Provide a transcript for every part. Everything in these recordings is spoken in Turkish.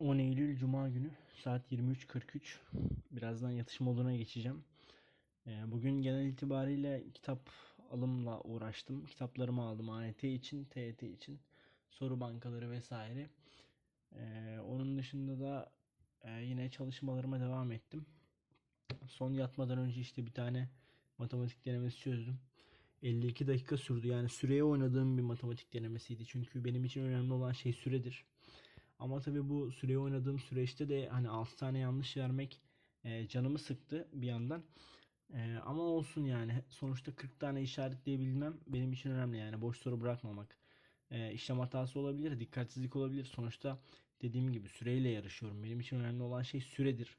10 Eylül Cuma günü saat 23.43. Birazdan yatış moduna geçeceğim. Ee, Bugün genel itibariyle kitap alımla uğraştım. Kitaplarımı aldım AYT için, TYT için, soru bankaları vesaire. Ee, Onun dışında da e, yine çalışmalarıma devam ettim. Son yatmadan önce işte bir tane matematik denemesi çözdüm. 52 dakika sürdü. Yani süreye oynadığım bir matematik denemesiydi. Çünkü benim için önemli olan şey süredir. Ama tabii bu süreyi oynadığım süreçte de hani 6 tane yanlış vermek e, canımı sıktı bir yandan. E, ama olsun yani. Sonuçta 40 tane işaretleyebilmem benim için önemli yani. Boş soru bırakmamak. E, işlem hatası olabilir, dikkatsizlik olabilir. Sonuçta dediğim gibi süreyle yarışıyorum. Benim için önemli olan şey süredir.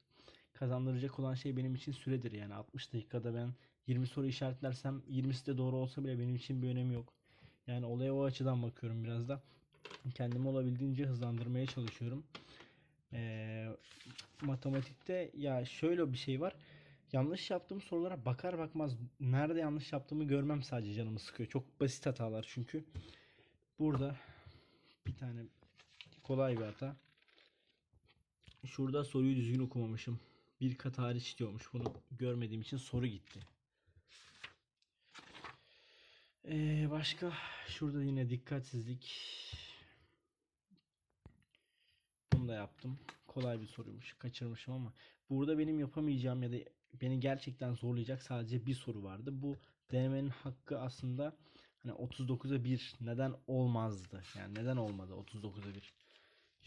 Kazandıracak olan şey benim için süredir. Yani 60 dakikada ben 20 soru işaretlersem 20'si de doğru olsa bile benim için bir önemi yok. Yani olaya o açıdan bakıyorum biraz da. Kendimi olabildiğince hızlandırmaya çalışıyorum. Ee, matematikte ya şöyle bir şey var. Yanlış yaptığım sorulara bakar bakmaz nerede yanlış yaptığımı görmem sadece canımı sıkıyor. Çok basit hatalar çünkü. Burada bir tane kolay bir hata. Şurada soruyu düzgün okumamışım. Bir kat hariç diyormuş. Bunu görmediğim için soru gitti. Ee, başka şurada yine dikkatsizlik. Da yaptım. Kolay bir soruymuş. Kaçırmışım ama burada benim yapamayacağım ya da beni gerçekten zorlayacak sadece bir soru vardı. Bu denemenin hakkı aslında hani 39'a 1 neden olmazdı? Yani neden olmadı 39'a 1?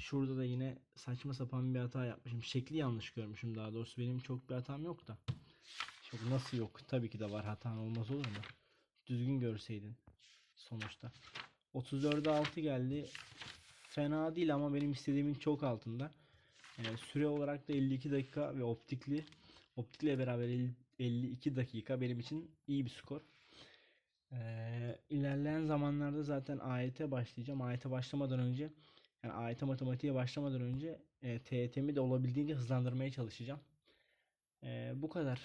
Şurada da yine saçma sapan bir hata yapmışım. Şekli yanlış görmüşüm daha doğrusu. Benim çok bir hatam yok da. Çok nasıl yok? Tabii ki de var. Hatan olmaz olur mu? Düzgün görseydin sonuçta. 34'e 6 geldi. Fena değil ama benim istediğimin çok altında. Yani süre olarak da 52 dakika ve optikli. Optikle beraber 50 52 dakika benim için iyi bir skor. Ee, ilerleyen zamanlarda zaten AYT başlayacağım. AYT başlamadan önce yani AYT matematiğe başlamadan önce e, TYT'mi de olabildiğince hızlandırmaya çalışacağım. Ee, bu kadar.